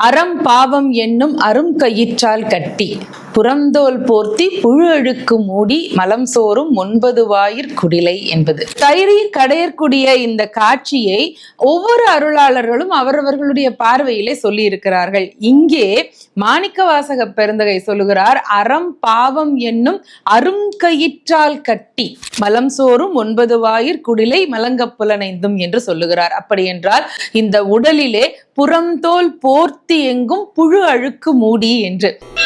அறம் பாவம் என்னும் அரும் கயிற்றால் கட்டி. புறந்தோல் போர்த்தி புழு அழுக்கு மூடி மலம் சோறும் ஒன்பது வாயிற் குடிலை என்பது. தைரி கடையற்குடிய இந்த காட்சியை ஒவ்வொரு அருளாளர்களும் அவரவர்களுடைய பார்வையிலே சொல்லி இருக்கிறார்கள் இங்கே மாணிக்க வாசக பெருந்தகை சொல்லுகிறார் அறம் பாவம் என்னும் அரும் கயிற்றால் கட்டி மலம் சோறும் ஒன்பது வாயிற் குடிலை மலங்க புலனைந்தும் என்று சொல்லுகிறார். அப்படி என்றால் இந்த உடலிலே புறந்தோல் போர்த்தி எங்கும் புழு அழுக்கு மூடி என்று.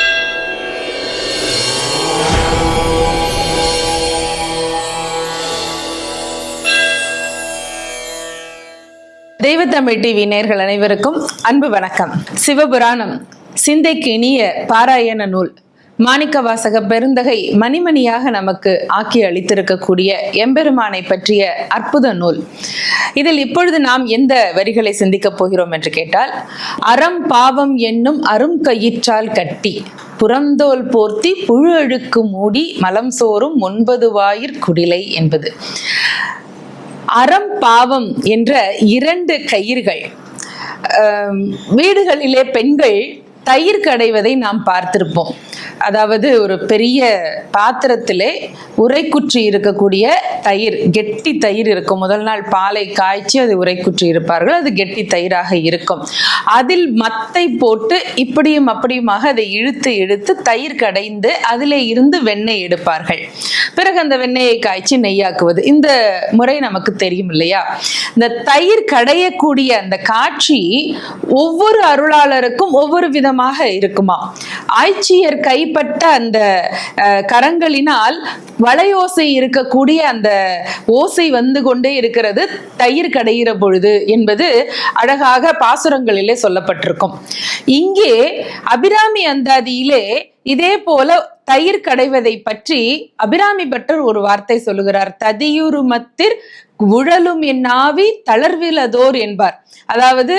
தெய்வத்தமிழ் டிவி நேர்கள் அனைவருக்கும் அன்பு வணக்கம். சிவபுராணம் சிந்தைக்கு இனிய பாராயண நூல். மாணிக்க வாசக பெருந்தகை மணிமணியாக நமக்கு ஆக்கி அளித்திருக்கக்கூடிய எம்பெருமானை பற்றிய அற்புத நூல். இதில் இப்பொழுது நாம் எந்த வரிகளை சிந்திக்கப் போகிறோம் என்று கேட்டால் அறம் பாவம் என்னும் அரும் கயிற்றால் கட்டி புறந்தோல் போர்த்தி புழு அழுக்கு மூடி மலம் சோறும் ஒன்பது வாயிற் குடிலை என்பது. அறம் பாவம் என்ற இரண்டு கயிறுகள். வீடுகளிலே பெண்கள் தயிர் கடைவதை நாம் பார்த்திருப்போம். அதாவது ஒரு பெரிய பாத்திரத்திலே உரைக்குற்றி இருக்கக்கூடிய தயிர் கெட்டி தயிர் இருக்கும். முதல் நாள் பாலை காய்ச்சி அது உரைக்குற்றி இருப்பார்கள். அது கெட்டி தயிராக இருக்கும். அதில் மத்தை போட்டு இப்படியும் அப்படியுமாக அதை இழுத்து இழுத்து தயிர் கடைந்து அதிலே இருந்து வெண்ணெய் எடுப்பார்கள். பிறகு அந்த வெண்ணெயை காய்ச்சி நெய்யாக்குவது. இந்த முறை நமக்கு தெரியும் இல்லையா? இந்த தயிர் கடையக்கூடிய அந்த காட்சி ஒவ்வொரு அருளாளருக்கும் ஒவ்வொரு விதமாக இருக்குமா ஆய்ச்சியர் கைப்பட்ட அந்த அஹ், கரங்களினால் வளையோசை இருக்கக்கூடிய அந்த ஓசை வந்து கொண்டே இருக்கிறது தயிர் கடைகிற பொழுது என்பது அழகாக பாசுரங்களிலே சொல்லப்பட்டிருக்கும். இங்கே அபிராமி அந்தாதியிலே இதே போல தயிர் கடைவதை பற்றி அபிராமி பட்டர் ஒரு வார்த்தை சொல்லுகிறார். ததியுருமத்திர் உழலும் என் ஆவி தளர்விலதோர் என்பார். அதாவது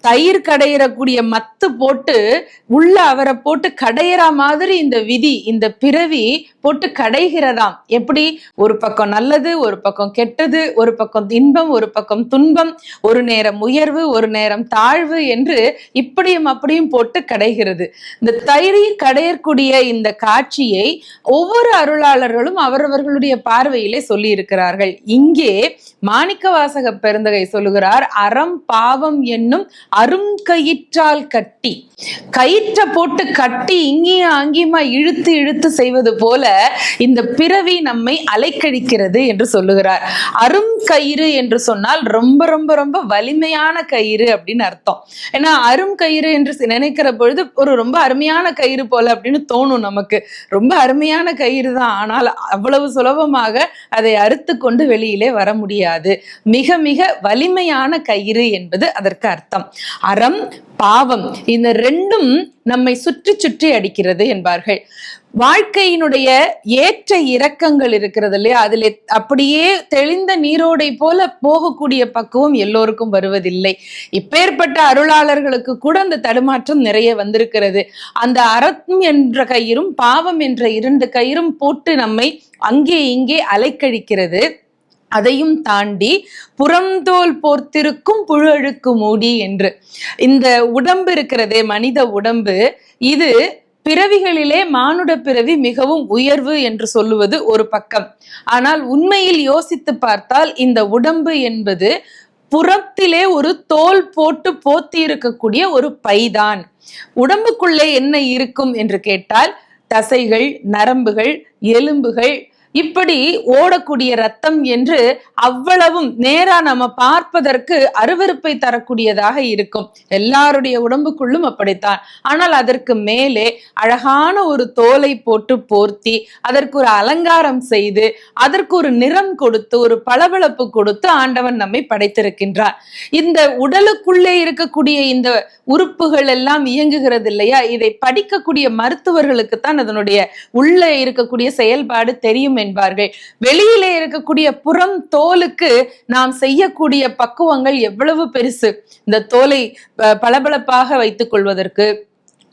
தயிர் கடையிறக்கூடிய மத்து போட்டு உள்ள அவரை போட்டு கடையிற மாதிரி இந்த விதி இந்த பிறவி போட்டு கடைகிறதாம். எப்படி? ஒரு பக்கம் நல்லது ஒரு பக்கம் கெட்டது ஒரு பக்கம் இன்பம் ஒரு பக்கம் துன்பம் ஒரு நேரம் உயர்வு ஒரு நேரம் தாழ்வு என்று இப்படியும் அப்படியும் போட்டு கடைகிறது. இந்த தயிர் கடையக்கூடிய இந்த காட்சியை ஒவ்வொரு அருளாளர்களும் அவரவர்களுடைய பார்வையிலே சொல்லி இருக்கிறார்கள் இங்கே மாணிக்க வாசக பெருந்தகை சொல்லுகிறார் அறம் பாவம் என்னும் அரும் கயிற்றால் கட்டி. கயிற்றை போட்டு கட்டி இங்கேயும் அங்கேயுமா இழுத்து இழுத்து செய்வது போல இந்த பிறவி நம்மை அலைக்கழிக்கிறது என்று சொல்லுகிறார். அரும் கயிறு என்று சொன்னால் ரொம்ப ரொம்ப ரொம்ப வலிமையான கயிறு அப்படின்னு அர்த்தம். ஏன்னா அரும் கயிறு என்று நினைக்கிற பொழுது ஒரு ரொம்ப அருமையான கயிறு போல அப்படின்னு தோணும் நமக்கு. ரொம்ப அருமையான கயிறு தான். ஆனால் அவ்வளவு சுலபமாக அதை அறுத்து கொண்டு வெளியிலே வர முடியாது. மிக மிக வலிமையான கயிறு என்பது அதற்கு அர்த்தம். அறம் பாவம் இந்த ரெண்டும் நம்மை சுற்றி சுற்றி அடிக்கிறது என்பார்கள். வாழ்க்கையினுடைய ஏற்ற இறக்கங்கள் இருக்கிறது இல்லையா? அதில் அப்படியே தெளிந்த நீரோடை போல போகக்கூடிய பக்குவம் எல்லோருக்கும் வருவதில்லை. இப்பேற்பட்ட அருளாளர்களுக்கு கூட அந்த தடுமாற்றம் நிறைய வந்திருக்கிறது. அந்த அறம் என்ற கயிறும் பாவம் என்ற இரண்டு கயிறும் போட்டு நம்மை அங்கே இங்கே அலைக்கழிக்கிறது. அதையும் தாண்டி புறந்தோல் போர்த்திருக்கும் புழு அழுக்கு மூடி என்று. இந்த உடம்பு இருக்கிறதே மனித உடம்பு இது பிறவிகளிலே மானுட பிறவி மிகவும் உயர்வு என்று சொல்லுவது ஒரு பக்கம். ஆனால் உண்மையில் யோசித்து பார்த்தால் இந்த உடம்பு என்பது புறத்திலே ஒரு தோல் போட்டு போத்தி இருக்கக்கூடிய ஒரு பைதான். உடம்புக்குள்ளே என்ன இருக்கும் என்று கேட்டால் தசைகள் நரம்புகள் எலும்புகள் இப்படி ஓடக்கூடிய ரத்தம் என்று அவ்வளவும் நேரா நம்ம பார்ப்பதற்கு அருவருப்பை தரக்கூடியதாக இருக்கும். எல்லாருடைய உடம்புக்குள்ளும் அப்படித்தான். ஆனால் அதற்கு மேலே அழகான ஒரு தோலை போட்டு போர்த்தி அதற்கு ஒரு அலங்காரம் செய்து அதற்கு ஒரு நிறம் கொடுத்து ஒரு பளபளப்பு கொடுத்து ஆண்டவன் நம்மை படைத்திருக்கின்றான் இந்த உடலுக்குள்ளே இருக்கக்கூடிய இந்த உறுப்புகள் எல்லாம் இயங்குகிறது இல்லையா? இதை படிக்கக்கூடிய மருத்துவர்களுக்கு தான் அதனுடைய உள்ள இருக்கக்கூடிய செயல்பாடு தெரியும் என்பார்கள். வெளியிலே இருக்கக்கூடிய புறம் தோலுக்கு நாம் செய்யக்கூடிய பக்குவங்கள் எவ்வளவு பெருசு. இந்த தோலை பளபளப்பாக வைத்துக் கொள்வதற்கு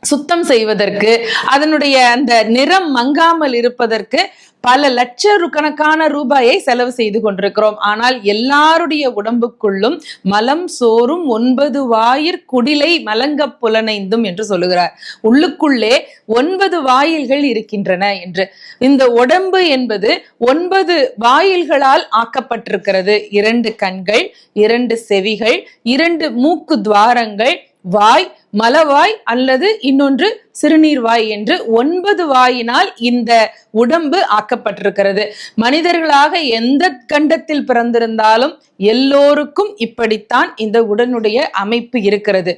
சுத்தம் செய்வதற்கு அதனுடைய அந்த நிறம் மங்காமல் இருப்பதற்கு பல லட்ச கணக்கான ரூபாயை செலவு செய்து கொண்டிருக்கிறோம். ஆனால் எல்லாருடைய உடம்புக்குள்ளும் மலம் சோறும் ஒன்பது வாயிற் குடிலை மலங்க புலனைந்தும் என்று சொல்லுகிறார். உள்ளுக்குள்ளே ஒன்பது வாயில்கள் இருக்கின்றன என்று. இந்த உடம்பு என்பது ஒன்பது வாயில்களால் ஆக்கப்பட்டிருக்கிறது. இரண்டு கண்கள் இரண்டு செவிகள் இரண்டு மூக்கு துவாரங்கள் வாய் மலவாய் அல்லது இன்னொன்று சிறுநீர் வாய் என்று ஒன்பது வாயினால் இந்த உடம்பு ஆக்கப்பட்டிருக்கிறது. மனிதர்களாக எந்த கண்டத்தில் பிறந்திருந்தாலும் எல்லோருக்கும் இப்படித்தான் இந்த உடனுடைய அமைப்பு இருக்கிறது.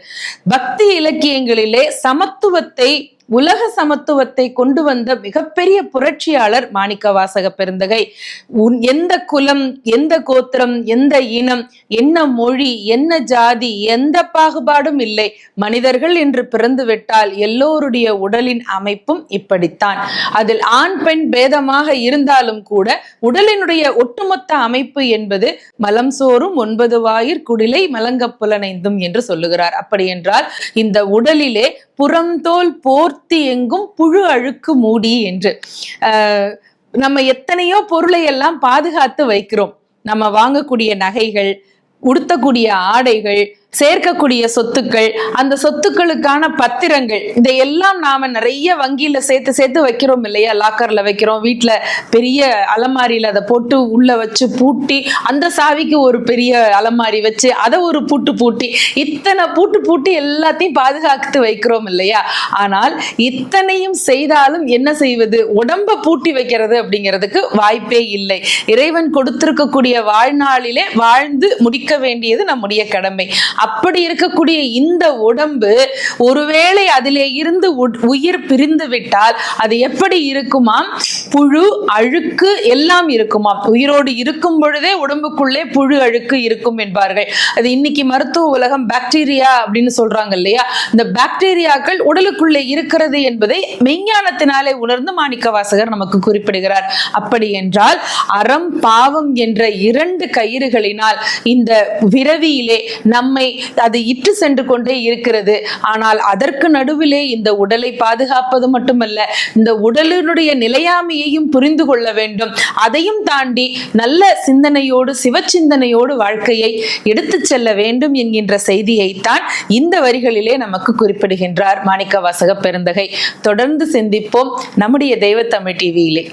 பக்தி இலக்கியங்களிலே சமத்துவத்தை உலக சமத்துவத்தை கொண்டு வந்த மிகப்பெரிய புரட்சியாளர் மாணிக்க வாசக பெருந்தகை எந்த குலம் எந்த கோத்திரம் எந்த இனம் என்ன மொழி என்ன ஜாதி எந்த பாகுபாடும் இல்லை. மனிதர்கள் என்று பிறந்து விட்டால் எல்லோருடைய உடலின் அமைப்பும் இப்படித்தான். அதில் ஆண் பெண் பேதமாக இருந்தாலும் கூட உடலினுடைய ஒட்டுமொத்த அமைப்பு என்பது மலம் சோறும் ஒன்பது வாயிற் குடிலை மலங்க புலனைந்தும் என்று சொல்லுகிறார். அப்படி என்றால் இந்த உடலிலே புறந்தோல் போர்த்தி எங்கும் புழு அழுக்கு மூடி என்று. நம்ம எத்தனையோ பொருளை எல்லாம் பாதுகாத்து வைக்கிறோம். நம்ம வாங்கக்கூடிய நகைகள் உடுத்தக்கூடிய ஆடைகள் சேர்க்கக்கூடிய சொத்துக்கள் அந்த சொத்துக்களுக்கான பத்திரங்கள் இதையெல்லாம் நாம நிறைய வங்கியில சேர்த்து சேர்த்து வைக்கிறோம் இல்லையா? லாக்கர்ல வைக்கிறோம். வீட்டுல பெரிய அலமாரியில அதை போட்டு உள்ள வச்சு பூட்டி அந்த சாவிக்கு ஒரு பெரிய அலமாரி வச்சு அதை ஒரு பூட்டு பூட்டி இத்தனை பூட்டு பூட்டி எல்லாத்தையும் பாதுகாத்து வைக்கிறோம் இல்லையா? ஆனால் இத்தனையும் செய்தாலும் என்ன செய்வது? உடம்ப பூட்டி வைக்கிறது அப்படிங்கிறதுக்கு வாய்ப்பே இல்லை. இறைவன் கொடுத்திருக்கக்கூடிய வாழ்நாளிலே வாழ்ந்து முடிக்க வேண்டியது நம்முடைய கடமை. அப்படி இருக்கக்கூடிய இந்த உடம்பு ஒருவேளை அதிலே இருந்து உட்- உயிர் பிரிந்து விட்டால் அது எப்படி இருக்குமாம் புழு அழுக்கு எல்லாம் இருக்குமாம் உயிரோடு இருக்கும் பொழுதே உடம்புக்குள்ளே புழு அழுக்கு இருக்கும் என்பார்கள். அது இன்னைக்கு மருத்துவ உலகம் பாக்டீரியா அப்படின்னு சொல்றாங்க இல்லையா? இந்த பாக்டீரியாக்கள் உடலுக்குள்ளே இருக்கிறது என்பதை மெய்ஞானத்தினாலே உணர்ந்து மாணிக்க வாசகர் நமக்கு குறிப்பிடுகிறார். அப்படி என்றால் அறம் பாவம் என்ற இரண்டு கயிறுகளினால் இந்த விரவியிலே நம்மை அது இட்டு சென்று கொண்டே இருக்கிறது. ஆனால் அதற்கு நடுவிலே இந்த உடலை பாதுகாப்பது மட்டுமல்ல இந்த உடலினுடைய நிலையாமையையும் புரிந்து கொள்ள வேண்டும். அதையும் தாண்டி நல்ல சிந்தனையோடு சிவச்சிந்தனையோடு வாழ்க்கையை எடுத்து செல்ல வேண்டும் என்கின்ற செய்தியைத்தான் இந்த வரிகளிலே நமக்கு குறிப்பிடுகின்றார் மாணிக்க வாசக பெருந்தகை. தொடர்ந்து சிந்திப்போம். நம்முடைய தெய்வத்தமிழ் டிவியிலே.